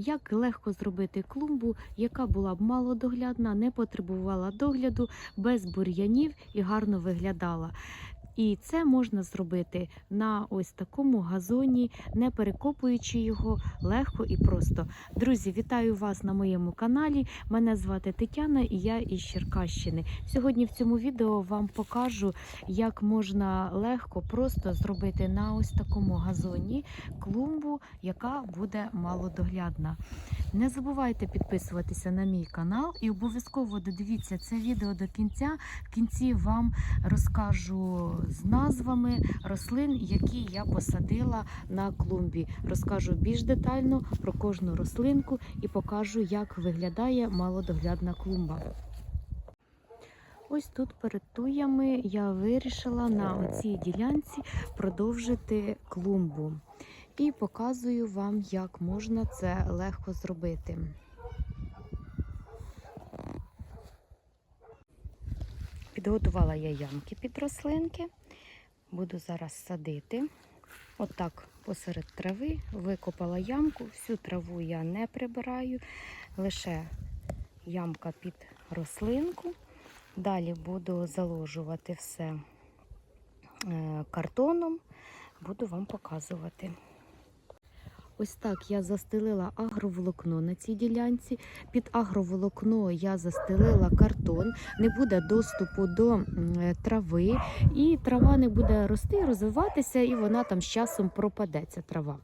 як легко зробити клумбу, яка була б малодоглядна, не потребувала догляду, без бур'янів і гарно виглядала. І це можна зробити на ось такому газоні, не перекопуючи його легко і просто. Друзі, вітаю вас на моєму каналі. Мене звати Тетяна і я із Черкащини. Сьогодні в цьому відео вам покажу, як можна легко просто зробити на ось такому газоні клумбу, яка буде малодоглядна. Не забувайте підписуватися на мій канал і обов'язково додивіться це відео до кінця. В кінці вам розкажу з назвами рослин, які я посадила на клумбі. Розкажу більш детально про кожну рослинку і покажу, як виглядає малодоглядна клумба. Ось тут перед туями я вирішила на цій ділянці продовжити клумбу. І показую вам, як можна це легко зробити. Підготувала я ямки під рослинки. Буду зараз садити. Отак посеред трави викопала ямку. Всю траву я не прибираю, лише ямка під рослинку. Далі буду заложувати все е, картоном, буду вам показувати. Ось так я застелила агроволокно на цій ділянці. Під агроволокно я застелила картон, не буде доступу до е, трави, і трава не буде рости, розвиватися, і вона там з часом пропаде, ця трава.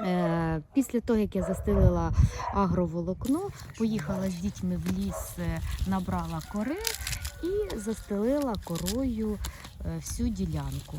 Е, Після того, як я застелила агроволокно, поїхала з дітьми в ліс, е, набрала кори і застелила корою всю ділянку.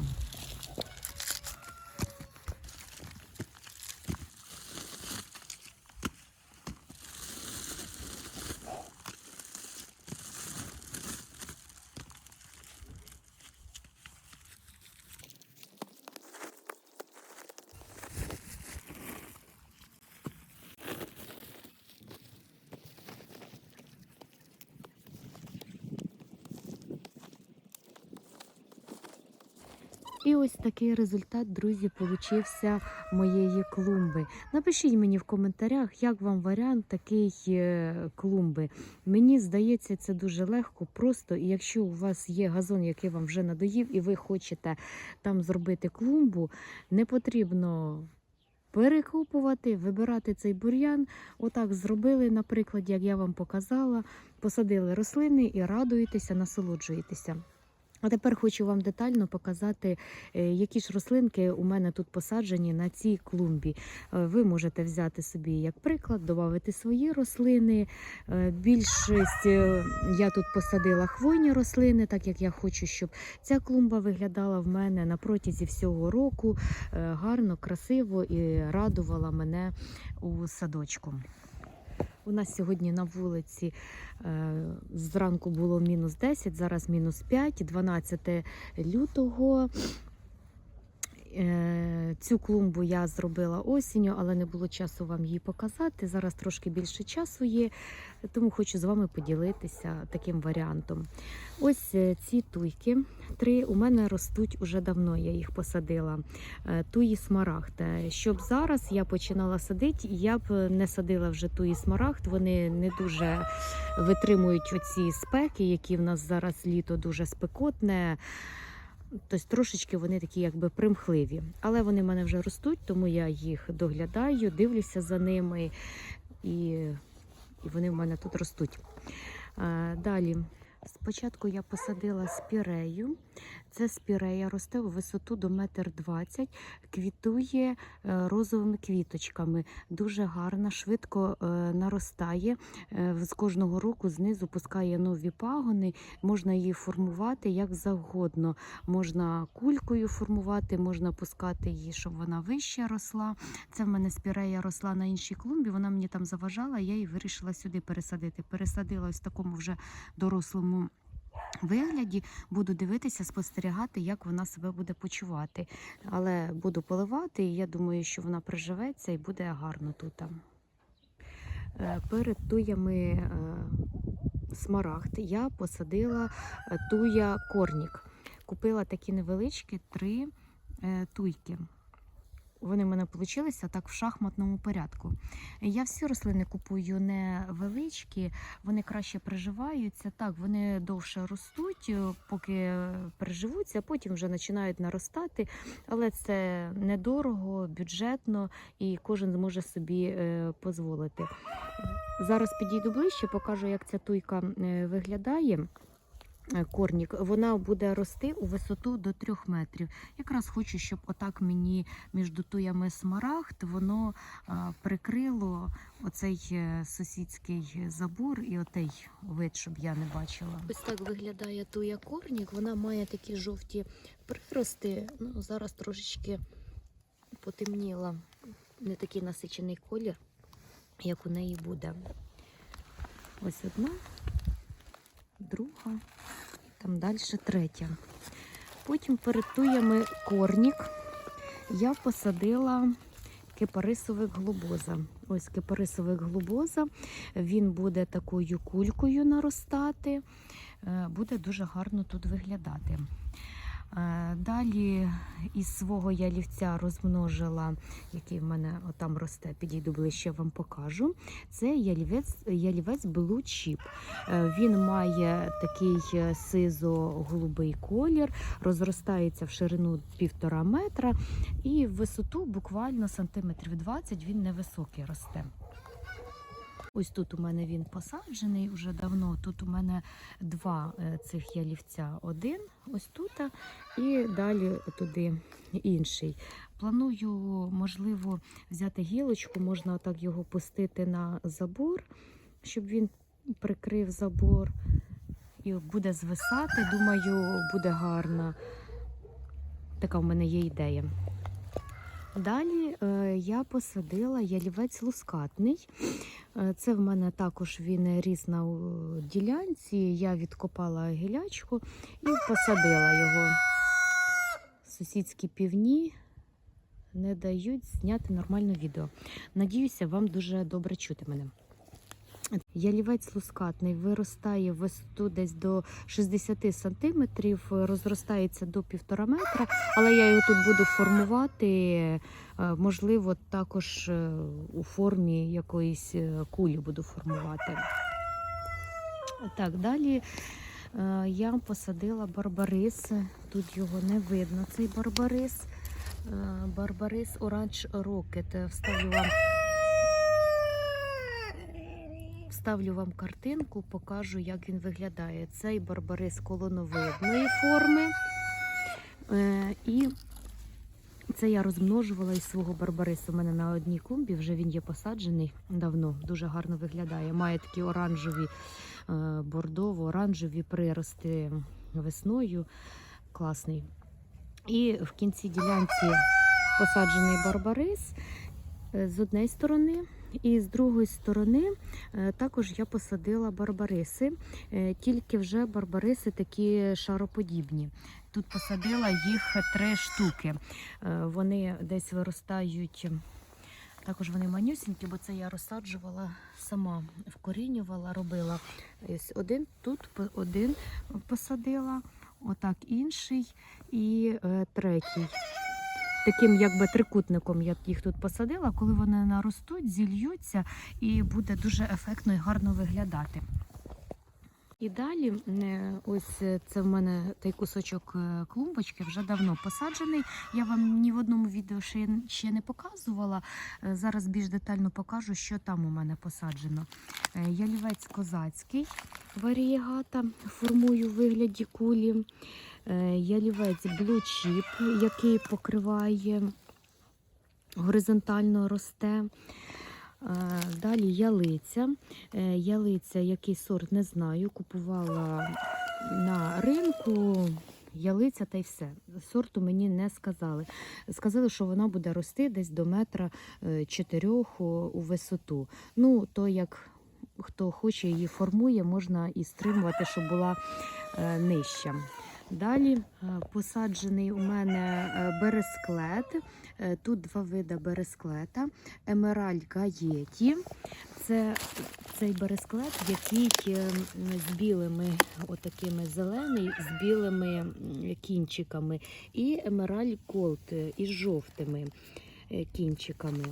І ось такий результат, друзі, получився моєї клумби. Напишіть мені в коментарях, як вам варіант такий е, клумби. Мені здається, це дуже легко, просто. І якщо у вас є газон, який вам вже надоїв, і ви хочете там зробити клумбу, не потрібно. Перекопувати, вибирати цей бур'ян. Отак зробили, наприклад, як я вам показала, посадили рослини і радуєтеся, насолоджуєтеся. А тепер хочу вам детально показати, е, які ж рослинки у мене тут посаджені на цій клумбі. Е, Ви можете взяти собі як приклад, додати свої рослини. Е, Більшість я тут посадила хвойні рослини, так як я хочу, щоб ця клумба виглядала в мене на протязі всього року гарно, красиво і радувала мене у садочку. У нас сьогодні на вулиці е, зранку було мінус 10, зараз мінус 5, 12 лютого. Е, Цю клумбу я зробила осінню, але не було часу вам її показати. Зараз трошки більше часу є, тому хочу з вами поділитися таким варіантом. Ось е, ці туйки три у мене ростуть уже давно. Я їх посадила. Е, Туї смарагд. Щоб зараз я починала садити, я б не садила вже туї смарагд. Вони не дуже витримують оці спеки, які в нас зараз літо дуже спекотне. Тобто трошечки вони такі якби примхливі. Але вони в мене вже ростуть, тому я їх доглядаю, дивлюся за ними, і, і вони в мене тут ростуть. Далі. Спочатку я посадила спірею. Це спірея росте у висоту до метр двадцять, квітує е, розовими квіточками. Дуже гарна, швидко е, наростає. Е, З кожного року знизу пускає нові пагони. Можна її формувати як завгодно. Можна кулькою формувати, можна пускати її, щоб вона вище росла. Це в мене спірея росла на іншій клумбі. Вона мені там заважала. Я її вирішила сюди пересадити. Пересадила ось в такому вже дорослому. Вигляді буду дивитися, спостерігати, як вона себе буде почувати. Але буду поливати, і я думаю, що вона приживеться і буде гарно тут. Е, Перед туями е, смарагд я посадила е, туя корнік. Купила такі невеличкі три туйки. Вони в мене вийшли так в шахматному порядку. Я всі рослини купую не величкі, вони краще приживаються. Так, вони довше ростуть, е, поки приживуться, а потім вже починають наростати. Але це недорого, бюджетно і кожен зможе собі е, дозволити. Зараз підійду ближче, покажу, як ця туйка е, виглядає. Е, Корнік, вона буде рости у висоту до 3 метрів. Якраз хочу, щоб отак мені між туями смарагд воно прикрило оцей е, сусідський забор і отей вид, щоб я не бачила. Ось так виглядає туя корнік. Вона має такі жовті прирости. Ну, зараз трошечки потемніла. Не такий насичений колір, як у неї буде. Ось одна, друга, там далі третя. Потім перед туями корнік я посадила кипарисовик глобоза. Ось кипарисовик глобоза. Він буде такою кулькою наростати, е, буде дуже гарно тут виглядати. Далі із свого ялівця розмножила, який в мене там росте, підійду ближче, вам покажу. Це ялівець, ялівець Blue Chip. Е, Він має такий е, сизо-голубий колір, розростається в ширину півтора метра і в висоту буквально сантиметрів 20 він невисокий росте. Ось тут у мене він посаджений вже давно. Тут у мене два е, цих ялівця. Один ось тут, і далі туди інший. Планую, можливо, взяти гілочку, можна так його пустити на забор, щоб він прикрив забор і буде звисати. Думаю, буде гарно. Така в мене є ідея. Далі е, я посадила ялівець лускатний. Е, Це в мене також він ріс на ділянці. Я відкопала гілячку і посадила його. Сусідські півні не дають зняти нормальне відео. Надіюся, вам дуже добре чути мене. Ялівець лускатний виростає в висоту десь до 60 сантиметрів, розростається до півтора метра, але я його тут буду формувати, е, можливо, також е, у формі якоїсь е, кулі буду формувати. Так, далі я посадила барбарис. Тут його не видно, цей барбарис. Барбарис Оранж Рокет. Вставлю вам Вставлю вам картинку, покажу, як він виглядає. Цей барбарис колоновидної форми. Е, і це я розмножувала із свого барбарису. У мене на одній клумбі вже він є посаджений давно, дуже гарно виглядає. Має такі оранжеві, е, бордово-оранжеві прирости весною. Класний. І в кінці ділянці посаджений барбарис е, з однієї сторони. І з другої сторони е, також я посадила барбариси, е, тільки вже барбариси такі шароподібні. Тут посадила їх три штуки. Е, Вони десь виростають. Також вони манюсінькі, бо це я розсаджувала сама, вкорінювала, робила. Ось один тут один посадила, отак інший і третій таким якби трикутником я їх тут посадила. Коли вони наростуть, зільються і буде дуже ефектно і гарно виглядати. І далі, е, ось е, це в мене той кусочок е, клумбочки вже давно посаджений. Я вам ні в одному відео ще, не показувала. Зараз більш детально покажу, що там у мене посаджено. Ялівець козацький варієгата, формую в вигляді кулі. Е, Ялівець Blue Chip, який покриває, горизонтально росте. Е, Далі ялиця. Е, Ялиця, який сорт, не знаю. Купувала на ринку. Ялиця та й все. Сорту мені не сказали. Сказали, що вона буде рости десь до метра е, чотирьох у висоту. Ну, то як хто хоче її формує, можна і стримувати, щоб була е, нижча. Далі е, посаджений у мене е, бересклет. Е, Тут два види бересклета. Емеральд гаєті. Це цей бересклет, який з білими, отакими зелений, з білими кінчиками, і емераль е, із жовтими. кінчиками.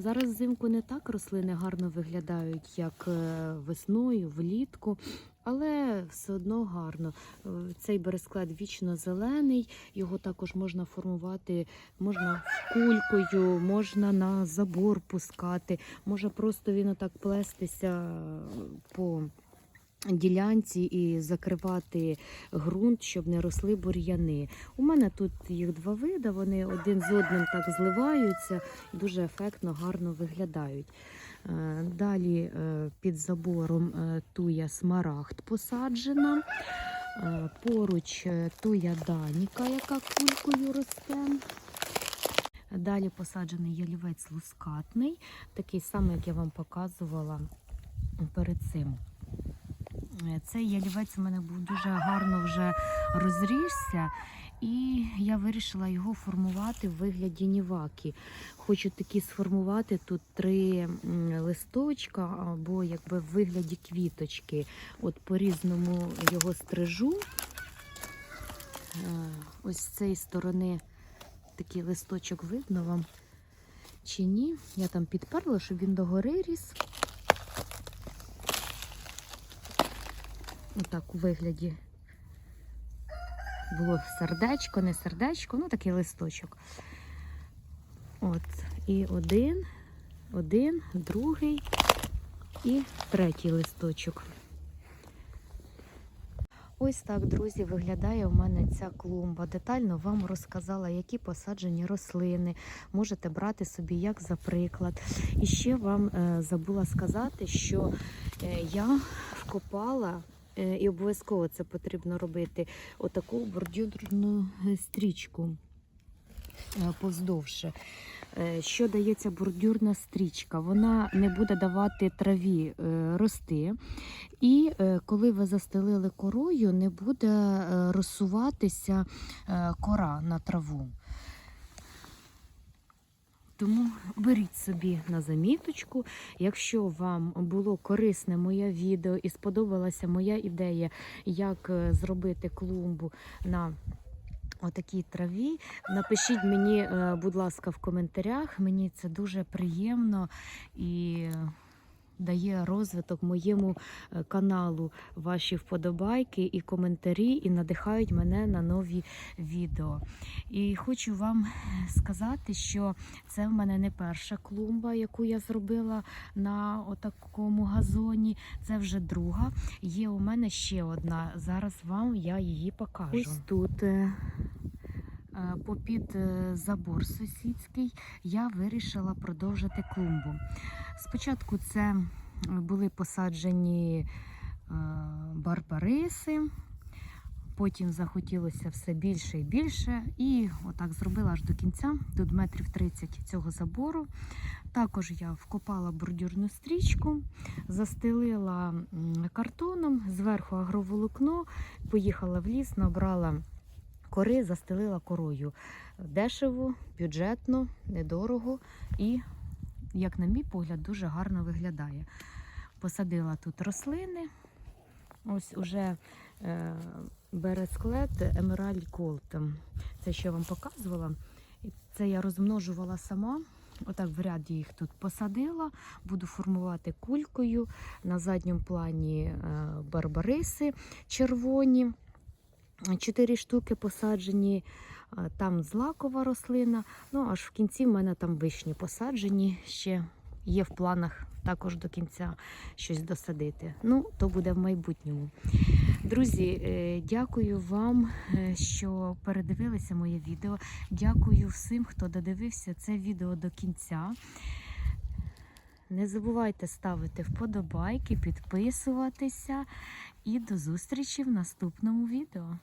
Зараз взимку не так рослини гарно виглядають, як е, весною, влітку, але все одно гарно. Е, Цей бересклет вічно зелений, його також можна формувати, можна кулькою, можна на забор пускати, може просто він отак плестися е, по ділянці і закривати ґрунт, щоб не росли бур'яни. У мене тут їх два види, вони один з одним так зливаються, дуже ефектно, гарно виглядають. Е, Далі е, під забором е, туя смарагд посаджена. Поруч туя даніка, яка кулькою росте. Далі посаджений ялівець лускатний, такий самий, як я вам показувала перед цим. Е, Цей ялівець у мене був дуже гарно вже розрісся, і я вирішила його формувати в вигляді ніваки. Хочу такі сформувати тут три листочка або якби в вигляді квіточки. От по-різному його стрижу. Е, Ось з цієї сторони такий листочок видно вам чи ні. Я там підперла, щоб він догори ріс. Отак у вигляді було сердечко, не сердечко, ну такий листочок. От. І один, один, другий і третій листочок. Ось так, друзі, виглядає у мене ця клумба. Детально вам розказала, які посаджені рослини. Можете брати собі як за приклад. І ще вам е, забула сказати, що е, я вкопала і обов'язково це потрібно робити. Отаку бордюрну е, стрічку е, повздовж. Е, Що дається бордюрна стрічка? Вона не буде давати траві е, рости, і е, коли ви застелили корою, не буде е, розсуватися е, кора на траву. Тому беріть собі на заміточку. Якщо вам було корисне моє відео і сподобалася моя ідея, як е, зробити клумбу на отакій траві, напишіть мені, е, будь ласка, в коментарях. Мені це дуже приємно і дає розвиток моєму е, каналу ваші вподобайки і коментарі, і надихають мене на нові відео. І хочу вам сказати, що це в мене не перша клумба, яку я зробила на отакому газоні. Це вже друга. Є у мене ще одна. Зараз вам я її покажу. Ось тут. Е, Попід е, забор сусідський я вирішила продовжити клумбу. Спочатку це були посаджені е, барбариси, потім захотілося все більше і більше. І отак зробила аж до кінця, тут метрів 30 цього забору. Також я вкопала бордюрну стрічку, застелила картоном, зверху агроволокно, поїхала в ліс, набрала кори, застелила корою. Дешево, бюджетно, недорого і, як на мій погляд, дуже гарно виглядає. Посадила тут рослини. Ось уже е, бересклет Emerald Gold. Це що я вам показувала. Це я розмножувала сама. Отак в ряд їх тут посадила, буду формувати кулькою. На задньому плані е, барбариси червоні. Чотири штуки посаджені, там злакова рослина. Ну аж в кінці в мене там вишні посаджені. Ще є в планах також до кінця щось досадити. Ну, то буде в майбутньому. Друзі, е, дякую вам, е, що передивилися моє відео. Дякую всім, хто додивився це відео до кінця. Не забувайте ставити вподобайки, підписуватися і до зустрічі в наступному відео.